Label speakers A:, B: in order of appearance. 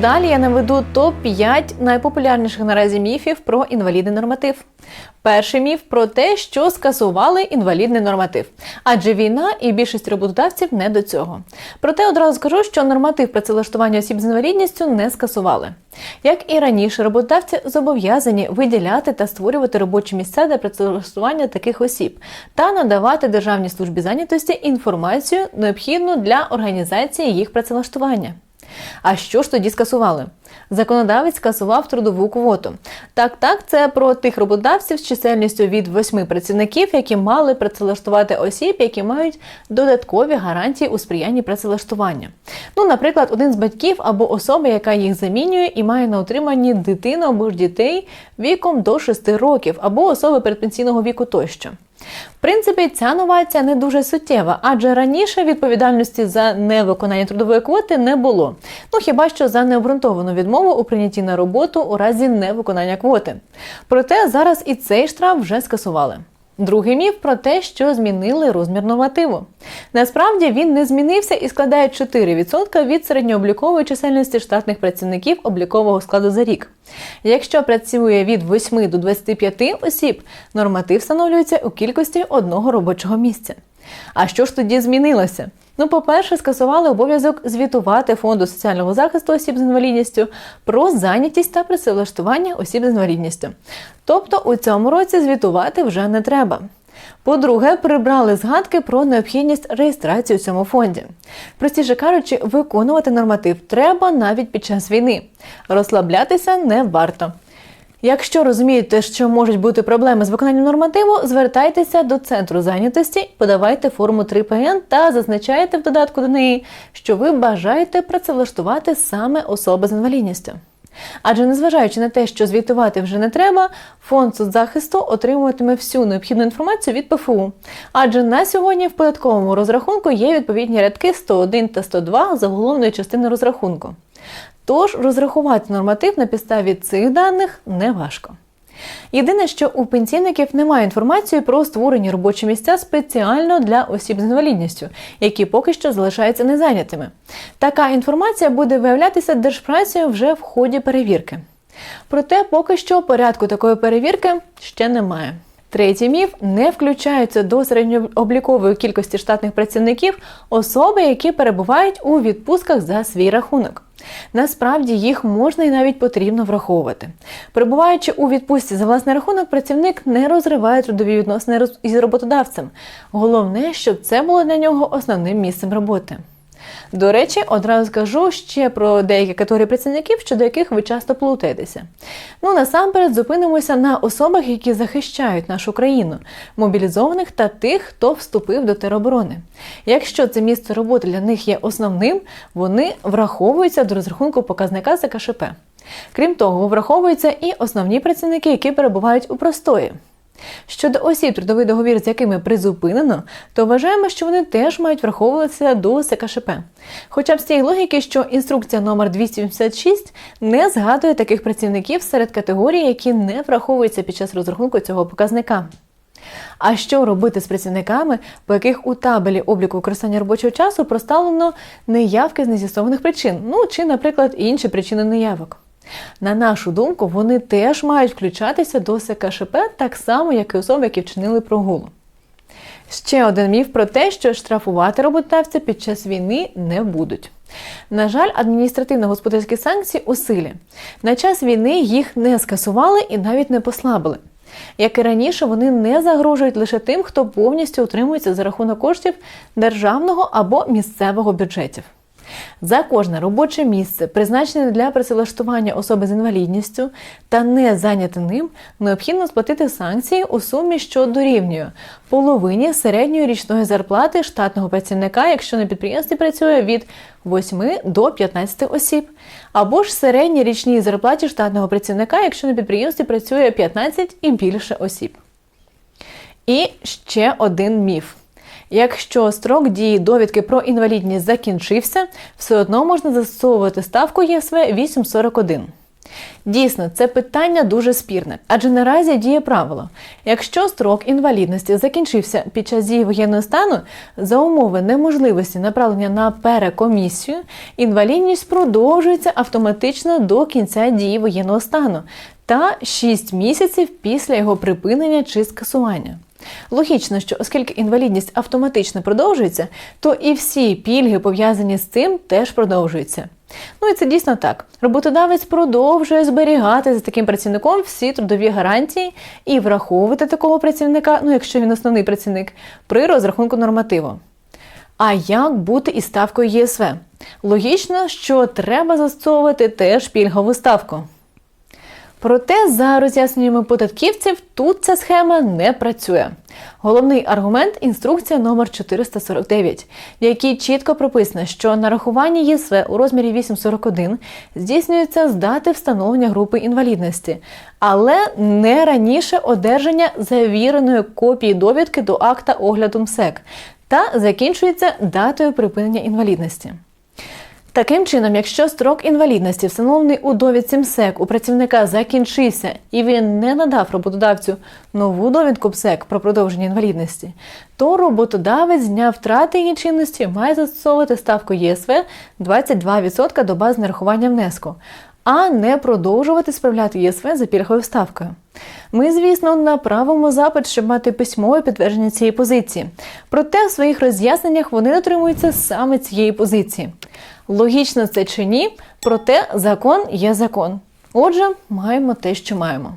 A: Далі я наведу топ-5 найпопулярніших наразі міфів про інвалідний норматив. Перший міф про те, що скасували інвалідний норматив, адже війна і більшість роботодавців не до цього. Проте одразу скажу, що норматив працевлаштування осіб з інвалідністю не скасували. Як і раніше, роботодавці зобов'язані виділяти та створювати робочі місця для працевлаштування таких осіб та надавати Державній службі зайнятості інформацію, необхідну для організації їх працевлаштування. А що ж тоді скасували? Законодавець скасував трудову квоту. Так, так, це про тих роботодавців з чисельністю від восьми працівників, які мали працевлаштувати осіб, які мають додаткові гарантії у сприянні працевлаштування. Ну, наприклад, один з батьків або особа, яка їх замінює і має на утриманні дитину або ж дітей віком до 6 років, або особи передпенсійного віку тощо. В принципі, ця новація не дуже суттєва, адже раніше відповідальності за невиконання трудової квоти не було. Ну хіба що за необґрунтовану відмову у прийнятті на роботу у разі невиконання квоти. Проте зараз і цей штраф вже скасували. Другий міф про те, що змінили розмір нормативу. Насправді він не змінився і складає 4% від середньооблікової чисельності штатних працівників облікового складу за рік. Якщо працює від 8 до 25 осіб, норматив встановлюється у кількості одного робочого місця. А що ж тоді змінилося? Ну, по-перше, скасували обов'язок звітувати фонду соціального захисту осіб з інвалідністю про зайнятість та працевлаштування осіб з інвалідністю. Тобто у цьому році звітувати вже не треба. По-друге, прибрали згадки про необхідність реєстрації у цьому фонді. Простіше кажучи, виконувати норматив треба навіть під час війни. Розслаблятися не варто. Якщо розумієте, що можуть бути проблеми з виконанням нормативу, звертайтеся до центру зайнятості, подавайте форму 3ПН та зазначайте в додатку до неї, що ви бажаєте працевлаштувати саме особи з інвалідністю. Адже незважаючи на те, що звітувати вже не треба, фонд соцзахисту отримуватиме всю необхідну інформацію від ПФУ. Адже на сьогодні в податковому розрахунку є відповідні рядки 101 та 102 заголовної частини розрахунку. Тож розрахувати норматив на підставі цих даних не важко. Єдине, що у пенсійників немає інформації про створені робочі місця спеціально для осіб з інвалідністю, які поки що залишаються незайнятими. Така інформація буде виявлятися держпрацею вже в ході перевірки. Проте поки що порядку такої перевірки ще немає. Третій міф не включаються до середньооблікової кількості штатних працівників особи, які перебувають у відпусках за свій рахунок. Насправді їх можна і навіть потрібно враховувати. Перебуваючи у відпустці за власний рахунок, працівник не розриває трудові відносини із роботодавцем. Головне, щоб це було для нього основним місцем роботи. До речі, одразу скажу ще про деякі категорії працівників, щодо яких ви часто плутаєтеся. Ну насамперед зупинимося на особах, які захищають нашу країну, мобілізованих та тих, хто вступив до тероборони. Якщо це місце роботи для них є основним, вони враховуються до розрахунку показника за КШП. Крім того, враховуються і основні працівники, які перебувають у простої. Щодо осіб, трудовий договір, з якими призупинено, то вважаємо, що вони теж мають враховуватися до СКШП. Хоча б з цієї логіки, що інструкція номер 286 не згадує таких працівників серед категорій, які не враховуються під час розрахунку цього показника. А що робити з працівниками, по яких у табелі обліку використання робочого часу проставлено неявки з нез'ясованих причин, ну чи, наприклад, інші причини неявок? На нашу думку, вони теж мають включатися до СКШП так само, як і особи, які вчинили прогулу. Ще один міф про те, що штрафувати роботодавця під час війни не будуть. На жаль, адміністративно-господарські санкції у силі. На час війни їх не скасували і навіть не послабили. Як і раніше, вони не загрожують лише тим, хто повністю утримується за рахунок коштів державного або місцевого бюджетів. За кожне робоче місце, призначене для працевлаштування особи з інвалідністю та не зайняте ним, необхідно сплатити санкції у сумі, що дорівнює половині середньої річної зарплати штатного працівника, якщо на підприємстві працює від 8 до 15 осіб, або ж середній річній зарплаті штатного працівника, якщо на підприємстві працює 15 і більше осіб. І ще один міф. Якщо строк дії довідки про інвалідність закінчився, все одно можна застосовувати ставку ЄСВ 841. Дійсно, це питання дуже спірне, адже наразі діє правило: якщо строк інвалідності закінчився під час дії воєнного стану за умови неможливості направлення на перекомісію, інвалідність продовжується автоматично до кінця дії воєнного стану та 6 місяців після його припинення чи скасування. Логічно, що оскільки інвалідність автоматично продовжується, то і всі пільги, пов'язані з цим, теж продовжуються. Ну і це дійсно так. Роботодавець продовжує зберігати за таким працівником всі трудові гарантії і враховувати такого працівника, ну якщо він основний працівник, при розрахунку нормативу. А як бути із ставкою ЄСВ? Логічно, що треба застосовувати теж пільгову ставку. Проте, за роз'ясненнями податківців, тут ця схема не працює. Головний аргумент інструкція номер 449, в якій чітко прописано, що нарахування ЄСВ у розмірі 841 здійснюється з дати встановлення групи інвалідності, але не раніше одержання завіреної копії довідки до акта огляду МСЕК та закінчується датою припинення інвалідності. Таким чином, якщо строк інвалідності, встановлений у довідці МСЕК, у працівника закінчився і він не надав роботодавцю нову довідку МСЕК про продовження інвалідності, то роботодавець з дня втрати її чинності має застосовувати ставку ЄСВ 22% до бази нарахування внеску, а не продовжувати справляти ЄСВ за пільговою ставкою. Ми, звісно, направимо запит, щоб мати письмове підтвердження цієї позиції. Проте в своїх роз'ясненнях вони дотримуються саме цієї позиції. Логічно це чи ні, проте закон є закон. Отже, маємо те, що маємо.